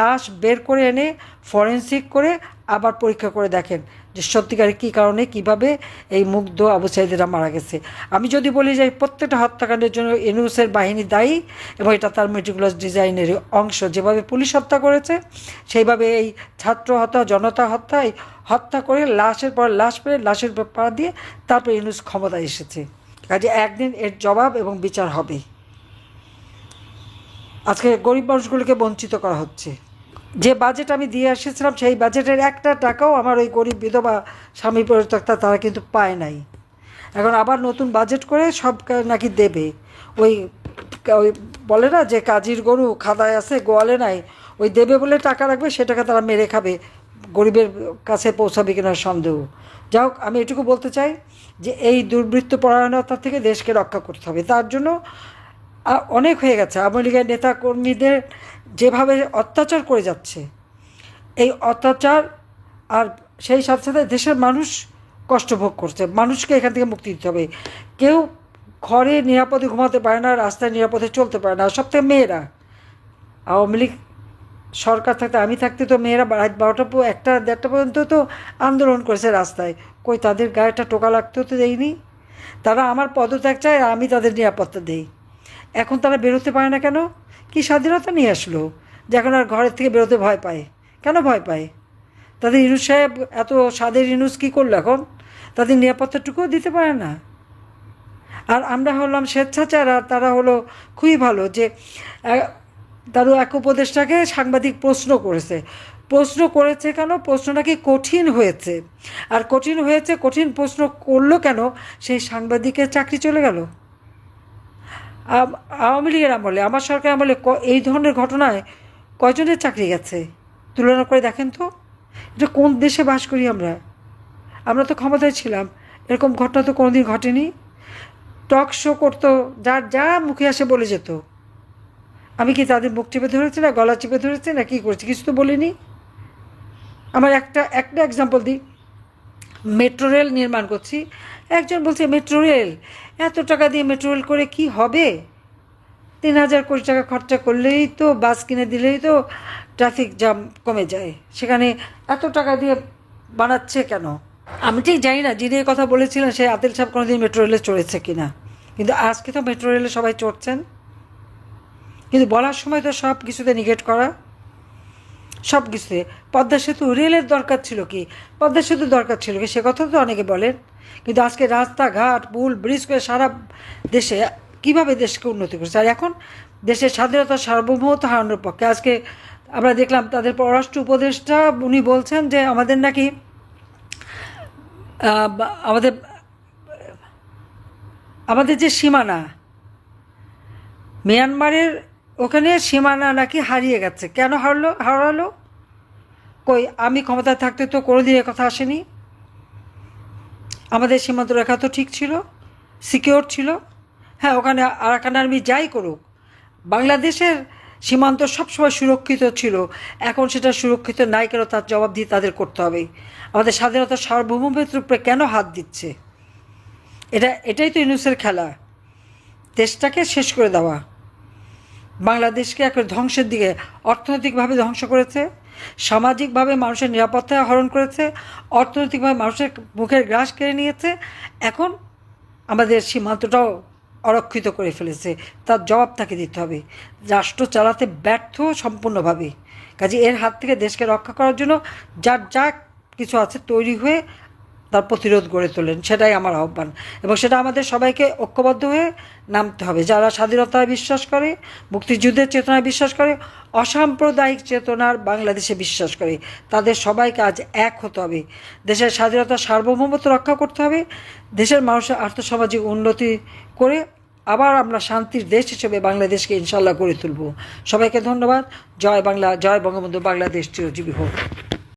লাশ বের করে এনে ফরেন্সিক করে আবার পরীক্ষা করে দেখেন যে সত্যিকারে কী কারণে, কীভাবে এই মুগ্ধ আবু সাইদেরা মারা গেছে। আমি যদি বলি যে প্রত্যেকটা হত্যাকাণ্ডের জন্য এনুসের বাহিনী দায়ী এবং এটা তার মেটিকুলাস ডিজাইনের অংশ। যেভাবে পুলিশ হত্যা করেছে, সেইভাবে এই ছাত্র হত্যা, জনতা হত্যা হত্যা করে লাশের পর লাশ পেয়ে লাশের উপর পা দিয়ে তারপর ইনুস ক্ষমতায় এসেছে। কাজে একদিন এর জবাব এবং বিচার হবে। আজকে গরিব মানুষগুলোকে বঞ্চিত করা হচ্ছে। যে বাজেট আমি দিয়ে এসেছিলাম, সেই বাজেটের একটা টাকাও আমার ওই গরিব বিধবা স্বামী পরিত্যক্তা তারা কিন্তু পায় নাই। এখন আবার নতুন বাজেট করে সব নাকি দেবে। ওই ওই বলে না যে কাজির গরু খাদায় আছে, গোয়ালে নাই, ওই দেবে বলে টাকা রাখবে, সে টাকা তারা মেরে খাবে। গরিবের কাছে পৌঁছাবে কিনা সন্দেহ। যাই হোক, আমি এটুকু বলতে চাই যে এই দুর্বৃত্ত পরায়ণতা থেকে দেশকে রক্ষা করতে হবে। তার জন্য অনেক হয়ে গেছে। আওয়ামী লীগের নেতা কর্মীদের যেভাবে অত্যাচার করে যাচ্ছে, এই অত্যাচার আর সেই সাথে সাথে দেশের মানুষ কষ্ট ভোগ করছে। মানুষকে এখান থেকে মুক্তি দিতে হবে। কেউ ঘরে নিরাপদে ঘুমাতে পারে না, রাস্তায় নিরাপদে চলতে পারে না। সব থেকে মেয়েরা। আওয়ামী লীগ সরকার থাকতে, আমি থাকতে তো মেয়েরা রাত বারোটা একটা, দেড়টা পর্যন্ত তো আন্দোলন করেছে রাস্তায়। কই তাদের গায়েটা টোকা লাগতেও তো দেয়নি। তারা আমার পদত্যাগ চায় আমি তাদের নিরাপত্তা দেই। এখন তারা বেরোতে পারে না কেন? কি স্বাধীনতা নিয়ে আসলো? যে এখন আর ঘরের থেকে বেরোতে ভয় পায়। কেন ভয় পায়? তাদের ইনুস সাহেব এত স্বাদের ইনুস কী করল এখন? তাদের নিরাপত্তাটুকুও দিতে পারে না। আর আমরা হলাম স্বেচ্ছাচার আর তারা হলো খুবই ভালো যে তারও এক উপদেশটাকে সাংবাদিক প্রশ্ন করেছে। প্রশ্ন করেছে কেন? প্রশ্নটা কি কঠিন হয়েছে। আর কঠিন হয়েছে, কঠিন প্রশ্ন করল কেন? সেই সাংবাদিকের চাকরি চলে গেল। আওয়ামী লীগের আমলে, আমার সরকার আমলে এই ধরনের ঘটনায় কয়জনের চাকরি গেছে? তুলনা করে দেখেন তো। এটা কোন দেশে বাস করি আমরা? আমরা তো ক্ষমতায় ছিলাম। এরকম ঘটনা তো কোনোদিন ঘটেনি। টক শো করতো, যার যা মুখে আসে বলে যেত। আমি কি তাদের মুখ চেপে ধরেছি না, গলা চেপে ধরেছি না, কী করেছি? কিছু তো বলিনি। আমার একটা একটা এক্সাম্পল দিই। মেট্রো রেল নির্মাণ করছি। একজন বলছে, মেট্রো রেল, এত টাকা দিয়ে মেট্রো রেল করে কি হবে? তিন হাজার কোটি টাকা খরচা করলেই তো, বাস কিনে দিলেই তো ট্রাফিক জ্যাম কমে যায়। সেখানে এত টাকা দিয়ে বানাচ্ছে কেন? আমি ঠিক জানি না, যিনি কথা বলেছিলেন সে আদিল সাহেব কোনোদিন মেট্রো রেলে চড়েছে কিনা। কিন্তু আজকে তো মেট্রো রেলে সবাই চড়ছেন। কিন্তু বলার সময় তো সব কিছুতে নিগেট করা। সব কিছুতে। পদ্মা সেতু রেলের দরকার ছিল কি? পদ্মা সেতু দরকার ছিল কি? সে কথা তো অনেকে বলেন। কিন্তু আজকে রাস্তাঘাট, পুল ব্রিজ করে সারা দেশে কীভাবে দেশকে উন্নতি করছে? আর এখন দেশের স্বাধীনতা সার্বভৌমত্ব হারানোর পক্ষে আজকে আমরা দেখলাম তাদের পররাষ্ট্র উপদেষ্টা, উনি বলছেন যে আমাদের নাকি আমাদের আমাদের যে সীমানা, মিয়ানমারের ওখানে সীমানা নাকি হারিয়ে গেছে। কেন হারলো, হারালো? কই, আমি ক্ষমতায় থাকতে তো কোনোদিন কথা আসেনি। আমাদের সীমান্ত রেখা তো ঠিক ছিল সিকিওর ছিল। হ্যাঁ ওখানে আরাকান আর্মি যাই করুক, বাংলাদেশের সীমান্ত সবসময় সুরক্ষিত ছিল। এখন সেটা সুরক্ষিত নাই কেন তার জবাব দিয়ে তাদের করতে হবে। আমাদের স্বাধীনতার সার্বভৌমত্বের উপরে কেন হাত দিচ্ছে? এটা, এটাই তো ইউনুসের খেলা। দেশটাকে শেষ করে দেওয়া। বাংলাদেশকে এক ধ্বংসের দিকে অর্থনৈতিকভাবে ধ্বংস করেছে, সামাজিকভাবে মানুষের নিরাপত্তা হরণ করেছে, অর্থনৈতিকভাবে মানুষের মুখের গ্রাস কেড়ে নিয়েছে। এখন আমাদের সীমান্তটাও অরক্ষিত করে ফেলেছে। তার জবাব তাকে দিতে হবে। রাষ্ট্র চালাতে ব্যর্থ সম্পূর্ণভাবে। কাজে এর হাত থেকে দেশকে রক্ষা করার জন্য যার যা কিছু আছে তৈরি হয়ে তার প্রতিরোধ গড়ে তোলেন। সেটাই আমার আহ্বান। এবং সেটা আমাদের সবাইকে ঐক্যবদ্ধ হয়ে নামতে হবে। যারা স্বাধীনতায় বিশ্বাস করে, মুক্তিযুদ্ধের চেতনায় বিশ্বাস করে, অসাম্প্রদায়িক চেতনার বাংলাদেশে বিশ্বাস করে, তাদের সবাইকে আজ এক হতে হবে। দেশের স্বাধীনতার সার্বভৌমত্ব রক্ষা করতে হবে। দেশের মানুষের আর্থসামাজিক উন্নতি করে আবার আমরা শান্তির দেশ হিসেবে বাংলাদেশকে ইনশাল্লাহ গড়ে তুলব। সবাইকে ধন্যবাদ। জয় বাংলা, জয় বঙ্গবন্ধু বাংলাদেশ। চিরজীবী হোক।